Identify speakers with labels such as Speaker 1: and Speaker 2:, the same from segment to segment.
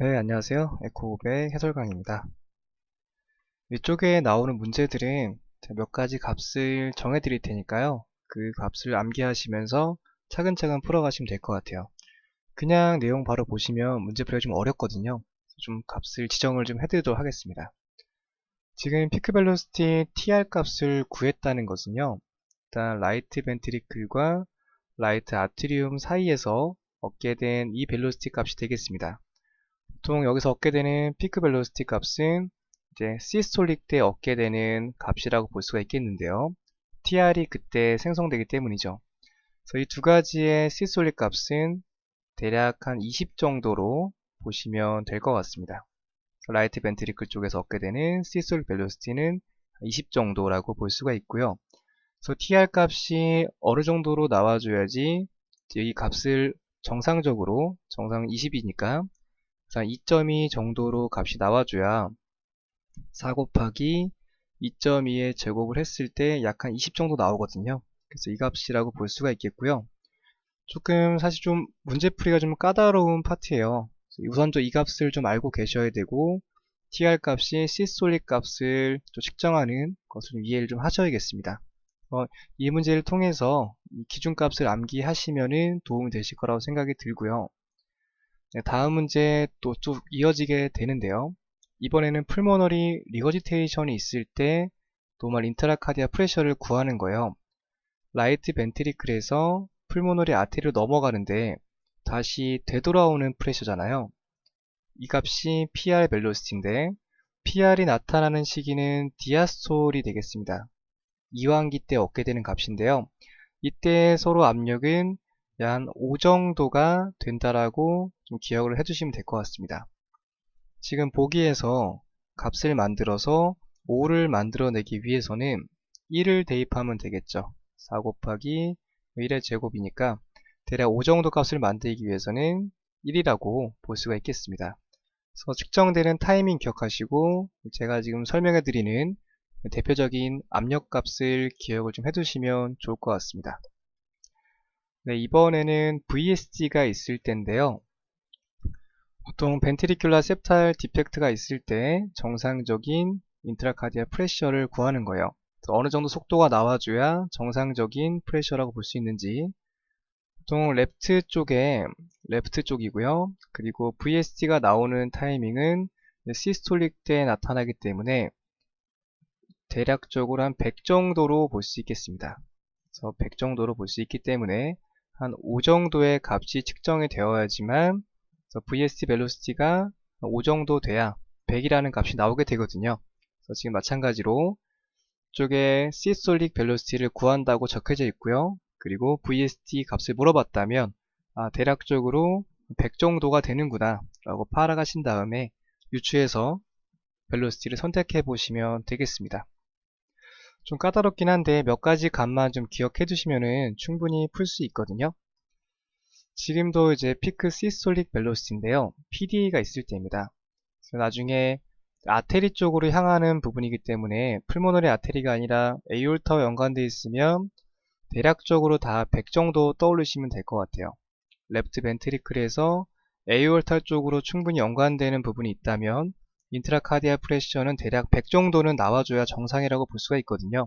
Speaker 1: 네, 안녕하세요. 에코ub의 해설강입니다. 위쪽에 나오는 문제들은 몇 가지 값을 정해 드릴 테니까요. 그 값을 암기하시면서 차근차근 풀어가시면 될 것 같아요. 그냥 내용 바로 보시면 문제 풀기가 좀 어렵거든요. 좀 값을 지정을 좀 해드리도록 하겠습니다. 지금 피크 벨로시티 tr 값을 구했다는 것은요. 일단 라이트 벤트리클과 라이트 아트리움 사이에서 얻게 된 이 벨로시티 값이 되겠습니다. 보통 여기서 얻게 되는 피크 벨로시티 값은 이제 시스톨릭 때 얻게 되는 값이라고 볼 수가 있겠는데요. TR이 그때 생성되기 때문이죠. 그래서 이 두 가지의 시스톨릭 값은 대략 한 20 정도로 보시면 될 것 같습니다. 라이트 벤트리클 쪽에서 얻게 되는 시스톨릭 벨로시티는 20 정도라고 볼 수가 있고요. 그래서 TR 값이 어느 정도로 나와줘야지 이 값을 정상적으로 정상 20이니까 2.2 정도로 값이 나와줘야 4 곱하기 2.2의 제곱을 했을 때 약 한 20 정도 나오거든요. 그래서 이 값이라고 볼 수가 있겠고요. 조금 사실 좀 문제풀이가 좀 까다로운 파트예요. 우선적 이 값을 좀 알고 계셔야 되고 tr 값이 시솔릭 값을 또 측정하는 것을 이해를 좀 하셔야겠습니다. 어, 이 문제를 통해서 이 기준값을 암기하시면 도움이 되실 거라고 생각이 들고요. 네, 다음 문제 또 쭉 이어지게 되는데요. 이번에는 풀모너리 리거지테이션이 있을 때 노멀 인트라카디아 프레셔를 구하는 거예요. 라이트 벤트리클에서 풀모너리 아테리로 넘어가는데 다시 되돌아오는 프레셔잖아요. 이 값이 PR 벨로시티인데 PR이 나타나는 시기는 디아스톨이 되겠습니다. 이완기 때 얻게 되는 값인데요. 이때 서로 압력은 약5 정도가 된다라고 좀 기억을 해주시면 될 것 같습니다. 지금 보기에서 값을 만들어서 5를 만들어내기 위해서는 1을 대입하면 되겠죠. 4 곱하기 1의 제곱이니까 대략 5 정도 값을 만들기 위해서는 1이라고 볼 수가 있겠습니다. 그래서 측정되는 타이밍 기억하시고 제가 지금 설명해 드리는 대표적인 압력값을 기억을 좀 해두시면 좋을 것 같습니다. 네, 이번에는 VSG가 있을 텐데요. 보통 벤트리큘라 septal 디펙트가 있을 때 정상적인 인트라카디아 프레셔를 구하는 거예요. 어느 정도 속도가 나와줘야 정상적인 프레셔라고 볼 수 있는지 보통 레프트 쪽에 레프트 쪽이고요. 그리고 VST가 나오는 타이밍은 시스톨릭 때 나타나기 때문에 대략적으로 한 100 정도로 볼 수 있겠습니다. 그래서 100 정도로 볼 수 있기 때문에 한 5 정도의 값이 측정이 되어야지만 VST 벨로시티가 5 정도 돼야 100이라는 값이 나오게 되거든요. 그래서 지금 마찬가지로 이쪽에 시솔릭 벨로시티를 구한다고 적혀져 있고요. 그리고 VST 값을 물어봤다면 아, 대략적으로 100 정도가 되는구나 라고 파악하신 다음에 유추해서 벨로시티를 선택해 보시면 되겠습니다. 좀 까다롭긴 한데 몇 가지 값만 좀 기억해 두시면 충분히 풀 수 있거든요. 지금도 이제 피크 시솔릭 벨로시티인데요. PDA가 있을 때입니다. 나중에 아테리 쪽으로 향하는 부분이기 때문에 풀모너리 아테리가 아니라 에이올터와 연관되어 있으면 대략적으로 다 100 정도 떠올리시면 될 것 같아요. 레프트 벤트리클에서 에이올터 쪽으로 충분히 연관되는 부분이 있다면 인트라카디아 프레셔는 대략 100 정도는 나와줘야 정상이라고 볼 수가 있거든요.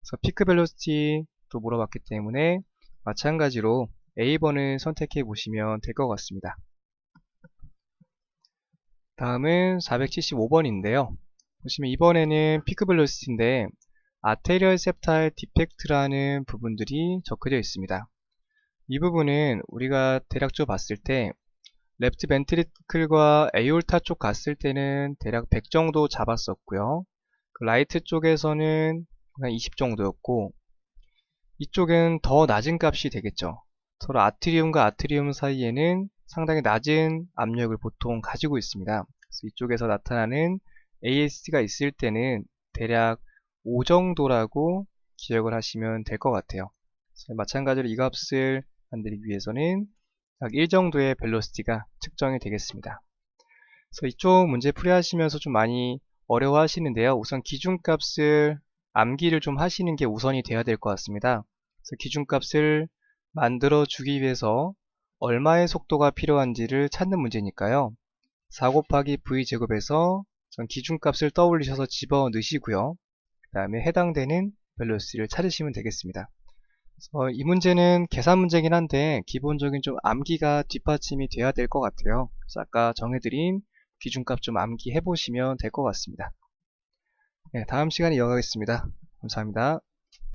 Speaker 1: 그래서 피크 벨로시티도 물어봤기 때문에 마찬가지로 A번을 선택해 보시면 될 것 같습니다. 다음은 475번인데요. 보시면 이번에는 피크 벨로시티인데 아테리얼 셉탈 디펙트라는 부분들이 적혀져 있습니다. 이 부분은 우리가 대략적으로 봤을 때 레프트 벤트리클과 에올타 쪽 갔을 때는 대략 100 정도 잡았었고요. 그 라이트 쪽에서는 한 20 정도였고 이쪽은 더 낮은 값이 되겠죠. 서로 아트리움과 아트리움 사이에는 상당히 낮은 압력을 보통 가지고 있습니다. 이쪽에서 나타나는 AS가 있을 때는 대략 5 정도라고 기억을 하시면 될 것 같아요. 마찬가지로 이 값을 만들기 위해서는 약 1 정도의 벨로시티가 측정이 되겠습니다. 그래서 이쪽 문제 풀이하시면서 좀 많이 어려워 하시는데요. 우선 기준값을 암기를 좀 하시는 게 우선이 돼야 될 것 같습니다. 그래서 기준값을 만들어 주기 위해서 얼마의 속도가 필요한지를 찾는 문제니까요. 4 곱하기 v제곱에서 전 기준값을 떠올리셔서 집어 넣으시고요. 그 다음에 해당되는 밸런스를 찾으시면 되겠습니다. 어, 이 문제는 계산 문제긴 한데 기본적인 좀 암기가 뒷받침이 돼야 될 것 같아요. 그래서 아까 정해드린 기준값 좀 암기해 보시면 될 것 같습니다. 네, 다음 시간에 이어가겠습니다. 감사합니다.